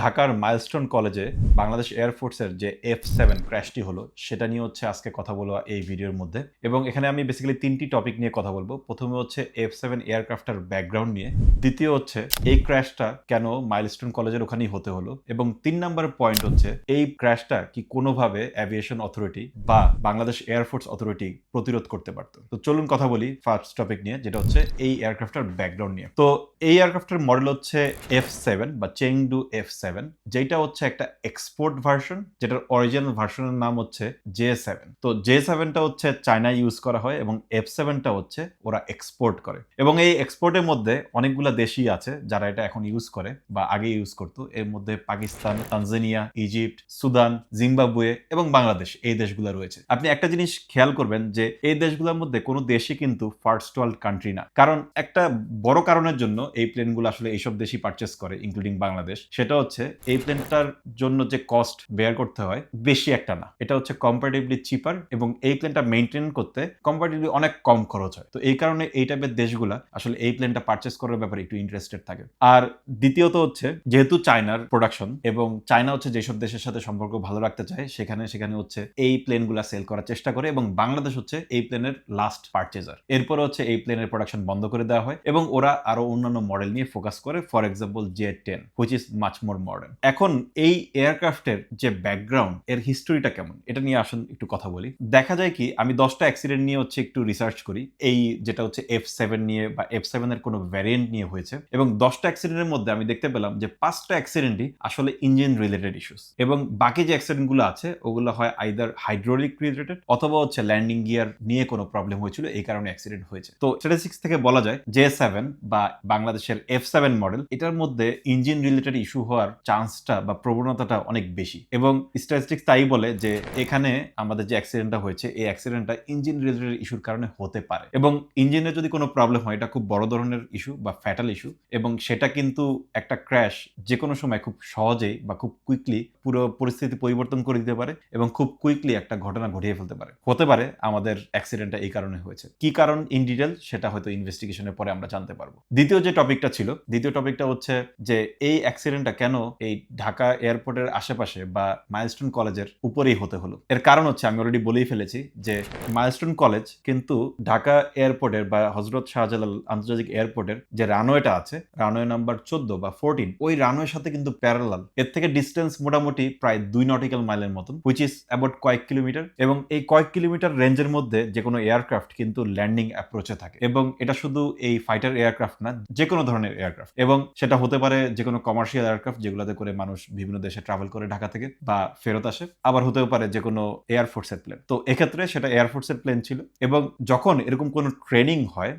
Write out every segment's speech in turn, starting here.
ঢাকার মাইলস্টোন কলেজে বাংলাদেশ এয়ারফোর্সের যে এফ সেভেন ক্র্যাশটি হলো, সেটা নিয়ে হচ্ছে আজকে কথা বলব এই ভিডিওর মধ্যে। এবং এখানে আমি বেসিক্যালি তিনটি টপিক নিয়ে কথা বলব। প্রথমে হচ্ছে এফ সেভেন এয়ারক্রাফটার ব্যাকগ্রাউন্ড নিয়ে, দ্বিতীয় হচ্ছে এই ক্র্যাশটা কেন মাইলস্টোন কলেজের ওখানেই হতে হলো, এবং তিন নাম্বার পয়েন্ট হচ্ছে এই ক্র্যাশটা কি কোনোভাবে অ্যাভিয়েশন অথরিটি বা বাংলাদেশ এয়ারফোর্স অথরিটি প্রতিরোধ করতে পারতো? তো চলুন কথা বলি ফার্স্ট টপিক নিয়ে, যেটা হচ্ছে এই এয়ারক্রাফটার ব্যাকগ্রাউন্ড নিয়ে। তো এই এয়ারক্রাফটের মডেল হচ্ছে এফ সেভেন বা চেংডু এফ সেভেন যেটা হচ্ছে একটা এক্সপোর্ট ভার্সন যেটার অরিজিনাল ভার্সনের নাম হচ্ছে জে সেভেন তো জে সেভেনটা হচ্ছে চায়নায় ইউজ করা হয় এবং এফ সেভেনটা হচ্ছে ওরা এক্সপোর্ট করে। এবং এই এক্সপোর্টের মধ্যে অনেকগুলো দেশই আছে যারা এটা এখন ইউজ করে বা আগে ইউজ করতো। এর মধ্যে Pakistan, Tanzania, Egypt, Sudan, Zimbabwe এবং বাংলাদেশ এই দেশগুলো রয়েছে। আপনি একটা জিনিস খেয়াল করবেন যে এই দেশগুলোর মধ্যে কোনো দেশই কিন্তু ফার্স্ট ওয়ার্ল্ড কান্ট্রি না। কারণ একটা বড় কারণের জন্য এই প্লেনগুলো আসলে এইসব দেশই পারচেস করে ইনক্লুডিং বাংলাদেশ। সেটা হচ্ছে এই প্লেনটার জন্য যে কস্ট বেয়ার করতে হয়, বেশি একটা না। এটা হচ্ছে কম্পারেটিভলি চিপার এবং এই প্লেনটা মেনটেন করতে কম্পারেটিভলি অনেক কম খরচ হয়। তো এই কারণে এই টাইপের দেশগুলা আসলে এই প্লেনটা পারচেস করার ব্যাপারে একটু ইন্টারেস্টেড থাকে। আর দ্বিতীয়ত হচ্ছে, যেহেতু চায়নার প্রোডাকশন এবং চায়না হচ্ছে যেসব দেশের সাথে সম্পর্ক ভালো রাখতে চায়, সেখানে সেখানে হচ্ছে এই প্লেনগুলা সেল করার চেষ্টা করে এবং বাংলাদেশ হচ্ছে এই প্লেনের লাস্ট পারচেজার এরপরে হচ্ছে এই প্লেনের প্রোডাকশন বন্ধ করে দেওয়া হয় এবং ওরা আরও অন্যান্য মডেল নিয়ে ফোকাস করে for example J ten which is much more modern এখন এই এয়ারক্রাফটের যে ব্যাকগ্রাউন্ড এর হিস্টোরিটা কেমন? এটা নিয়ে আসুন, একটু কথা বলি। দেখা যায় কি, আমি দশটা অ্যাক্সিডেন্ট নিয়ে হচ্ছে একটু রিসার্চ করি। এই যেটা হচ্ছে এফ সেভেন নিয়ে বা এফ সেভেনের কোনো ভ্যারিয়েন্ট নিয়ে হয়েছে। এবং দশটা অ্যাক্সিডেন্টের মধ্যে আমি দেখতে পেলাম যে পাঁচটা অ্যাক্সিডেন্টই আসলে ইঞ্জিন রিলেটেড ইস্যুস এবং বাকি যে অ্যাক্সিডেন্টগুলো আছে, ওগুলো হয় আইদার হাইড্রোলিক রিলেটেড অথবা হচ্ছে ল্যান্ডিং গিয়ার নিয়ে কোনো প্রবলেম হয়েছিল, এই কারণে অ্যাক্সিডেন্ট হয়েছে। তো স্ট্যাটিস্টিক্স থেকে বলা যায় জে সেভেন বা বাংলাদেশের এফ সেভেন মডেল এটার মধ্যে ইঞ্জিন রিলেটেড ইস্যু হওয়ার চান্সটা বা প্রবণতাটা অনেক বেশি। এবং স্ট্যাটিস্টিক্স তাই বলে যে এখানে আমাদের যে অ্যাক্সিডেন্টটা হয়েছে, এই অ্যাক্সিডেন্টটা ইঞ্জিন রিলেটেড ইস্যুর কারণে হতে পারে। এবং ইঞ্জিনের যদি কোনো প্রবলেম হয়, এটা খুব বড় ধরনের ইস্যু বা ফ্যাটাল ইস্যু এবং সেটা কিন্তু একটা ক্র্যাশ যে কোনো সময় খুব সহজেই বা খুব কুইকলি পুরো পরিস্থিতি পরিবর্তন করে দিতে পারে এবং খুব কুইকলি একটা ঘটনা ঘটিয়ে ফেলতে পারে। হতে পারে আমাদের অ্যাক্সিডেন্টটা এই কারণে হয়েছে। কি কারণ ইন ডিটেল সেটা হয়তো ইনভেস্টিগেশনের পরে আমরা জানতে পারব। দ্বিতীয় যে টপিকটা ছিল, দ্বিতীয় টপিকটা হচ্ছে যে এই অ্যাক্সিডেন্টটা কেন এই ঢাকা এয়ারপোর্টের আশেপাশে বা মাইলস্টোন কলেজের উপরেই হতে হলো। এর কারণ হচ্ছে, আমি অলরেডি বলেই ফেলেছি যে মাইলস্টোন কলেজ কিন্তু ঢাকা এয়ারপোর্টের বা হজরত শাহজালাল আন্তর্জাতিক এয়ারপোর্টের যে রানওয়েটা আছে রানওয়ে নাম্বার চোদ্দ বা ফোরটিন ওই রানওয়ের সাথে কিন্তু প্যারালাল এর থেকে ডিস্টেন্স মোটামুটি প্রায় দুই নটিক্যাল মাইলের মতন হুইচ ইজ অ্যাবাউট কয়েক কিলোমিটার এবং এই কয়েক কিলোমিটার রেঞ্জের মধ্যে যে কোনো এয়ারক্রাফট কিন্তু ল্যান্ডিং অ্যাপ্রোচে থাকে এবং এটা শুধু এই ফাইটার এয়ারক্রাফট না যে কোনো ধরনের এয়ারক্রাফট এবং সেটা হতে পারে যে কোনো কমার্শিয়াল এয়ারক্রাফট যেগুলোতে করে মানুষ বিভিন্ন দেশে ট্রাভেল করে ঢাকা থেকে বা ফেরত আসে, আবার হতেও পারে যে কোনো এয়ারফোর্সের প্লেন তো এক্ষেত্রে সেটা এয়ারফোর্সের প্লেন ছিল এবং যখন এরকম কোনো ট্রেনিং হয়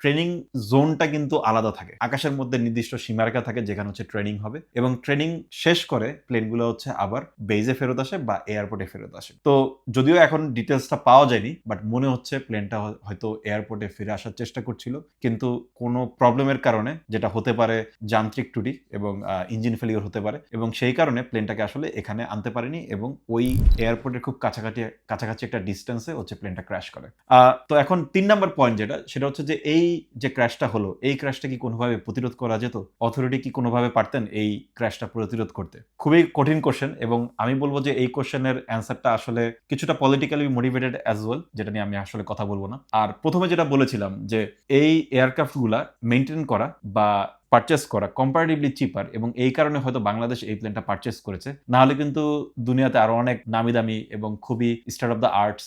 ট্রেনিং জোনটা কিন্তু আলাদা থাকে। আকাশের মধ্যে নির্দিষ্ট সীমারেখা থাকে যেখানে হচ্ছে ট্রেনিং হবে এবং ট্রেনিং শেষ করে প্লেনগুলো হচ্ছে আবার বেজে ফেরত আসে বা এয়ারপোর্টে ফেরত আসে। তো যদিও এখন ডিটেলসটা পাওয়া যায়নি বাট মনে হচ্ছে প্লেনটা হয়তো এয়ারপোর্টে ফিরে আসার চেষ্টা করছিল। কিন্তু কোনো প্রবলেমের কারণে যেটা হতে পারে যান্ত্রিক ত্রুটি এবং ইঞ্জিন ফেলিওর হতে পারে এবং সেই কারণে প্লেনটাকে আসলে এখানে আনতে পারেনি এবং ওই এয়ারপোর্টের খুব কাছাকাছি কাছাকাছি একটা ডিস্টেন্সে হচ্ছে প্লেনটা ক্র্যাশ করে। তো এখন তিন নম্বর পয়েন্ট যেটা, সেটা হচ্ছে যে এই যে ক্র্যাশটা হলো, এই ক্র্যাশটা কি কোনোভাবে প্রতিরোধ করা যেত? অথরিটি কি কোনোভাবে পারতেন এই ক্র্যাশটা প্রতিরোধ করতে? খুবই কঠিন কোশ্চেন এবং আমি বলব যে এই কোশ্চেনের অ্যান্সারটা আসলে কিছুটা পলিটিক্যালি মোটিভেটেড অ্যাজ ওয়েল যেটা নিয়ে আমি আসলে কথা বলব না। আর প্রথমে যেটা বলেছিলাম যে এই এয়ারক্রাফটগুলা মেনটেন করা বা পারচেস করা কম্পারেটিভলি চিপার এবং এই কারণে হয়তো বাংলাদেশ এই প্লেনটা পারচেস করেছে। না হলে কিন্তু দুনিয়াতে আরও অনেক নামি দামি এবং খুবই স্টেট অফ দ্য আর্টস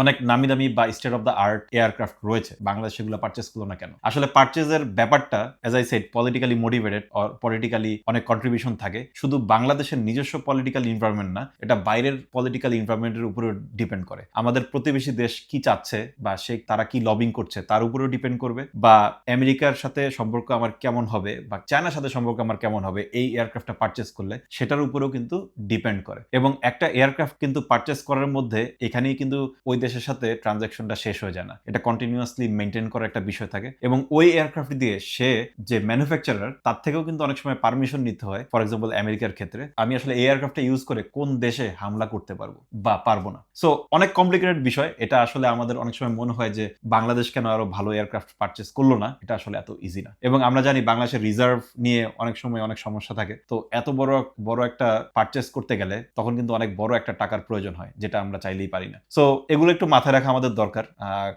অনেক নামি দামি বা state of the art aircraft রয়েছে। বাংলাদেশ সেগুলো পারচেস করল না কেন? আসলে পারচেজের ব্যাপারটা as I said politically motivated or politically অনেক কন্ট্রিবিউশন থাকে। শুধু বাংলাদেশের নিজস্ব পলিটিক্যাল ইনভারনমেন্ট না, এটা বাইরের পলিটিক্যাল ইনভারনমেন্টের উপরে ডিপেন্ড করে। আমাদের প্রতিবেশী দেশ কি চাচ্ছে বা সে তারা কি লবিং করছে, তার উপরেও ডিপেন্ড করবে। বা আমেরিকার সাথে সম্পর্ক আমার কেমন হবে বা চায়নার সাথে সম্পর্ক আমার কেমন হবে, এই এয়ারক্রাফটটা পারচেস করলে সেটার উপরেও কিন্তু ডিপেন্ড করে। এবং একটা এয়ারক্রাফট কিন্তু পারচেস করার মধ্যে এখানেই কিন্তু ওই দেশের সাথে ট্রানজাকশনটা শেষ হয়ে যায় না। এটা কন্টিনিউয়াসলি মেনটেন করার একটা বিষয় থাকে এবং ওই এয়ারক্রাফট দিয়ে সে যে ম্যানুফ্যাকচারার তার থেকেও কিন্তু অনেক সময় পারমিশন নিতে হয় ফর এক্সাম্পল আমেরিকার ক্ষেত্রে। আমি আসলে এই এয়ারক্রাফটটা ইউজ করে কোন দেশে হামলা করতে পারব বা পারব না। সো অনেক কমপ্লিকেটেড বিষয়। এটা আসলে আমাদের অনেক সময় মনে হয় যে বাংলাদেশ কেন আরও ভালো এয়ারক্রাফট পারচেস করল না? এটা আসলে এত ইজি না। এবং আমরা জানি বাংলাদেশ বাংলাদেশের রিজার্ভ নিয়ে অনেক সময় অনেক সমস্যা থাকে। তো এত বড় বড় একটা পারচেস করতে গেলে তখন কিন্তু অনেক বড় একটা টাকার প্রয়োজন হয়, যেটা আমরা চাইলেই পারি না। সো এগুলো একটু মাথায় রাখা আমাদের দরকার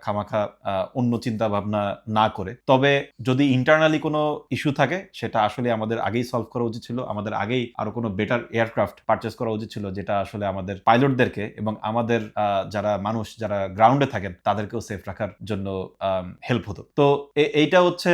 খামাখা অন্য চিন্তা ভাবনা না করে। তবে যদি ইন্টারনালি কোনো ইস্যু থাকে, সেটা আসলে আমাদের আগেই সলভ করা উচিত ছিল, আমাদের আগেই আরও কোনো বেটার এয়ারক্রাফট পারচেস করা উচিত ছিল, যেটা আসলে আমাদের পাইলটদেরকে এবং আমাদের যারা মানুষ, যারা গ্রাউন্ডে থাকেন, তাদেরকেও সেফ রাখার জন্য হেল্প হতো। তো এইটা হচ্ছে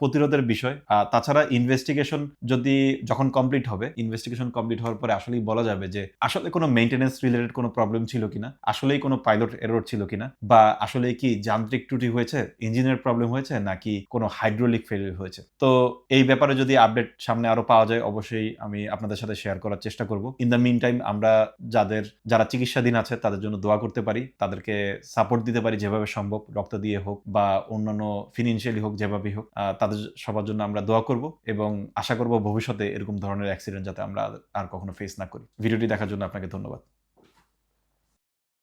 প্রতিরোধের বিষয়। আহ, তাছাড়া ইনভেস্টিগেশন যদি যখন কমপ্লিট হবে ইনভেস্টিগেশন কমপ্লিট হওয়ার পরে আসলেই বলা যাবে যে আসলে কোনো মেইনটেনেন্স রিলেটেড কোনো প্রবলেম ছিল কিনা? আসলেই কোনো পাইলট এরর ছিল কিনা? বা আসলে কি যান্ত্রিক ত্রুটি হয়েছে ইঞ্জিনের প্রবলেম হয়েছে নাকি কোনো হাইড্রোলিক ফেলিয়ার হয়েছে? তো এই ব্যাপারে যদি আপডেট সামনে আরও পাওয়া যায় অবশ্যই আমি আপনাদের সাথে শেয়ার করার চেষ্টা করব। ইন দ্য মিন টাইম আমরা যাদের যারা চিকিৎসাধীন আছে তাদের জন্য দোয়া করতে পারি। তাদেরকে সাপোর্ট দিতে পারি যেভাবে সম্ভব রক্ত দিয়ে হোক বা অন্যান্য ফিনান্সিয়ালি হোক যেভাবেই হোক। তাদের সবার জন্য আমরা দোয়া করব এবং আশা করব ভবিষ্যতে এরকম ধরনের অ্যাক্সিডেন্ট যাতে আমরা আর কখনো ফেস না করি। ভিডিওটি দেখার জন্য আপনাকে ধন্যবাদ।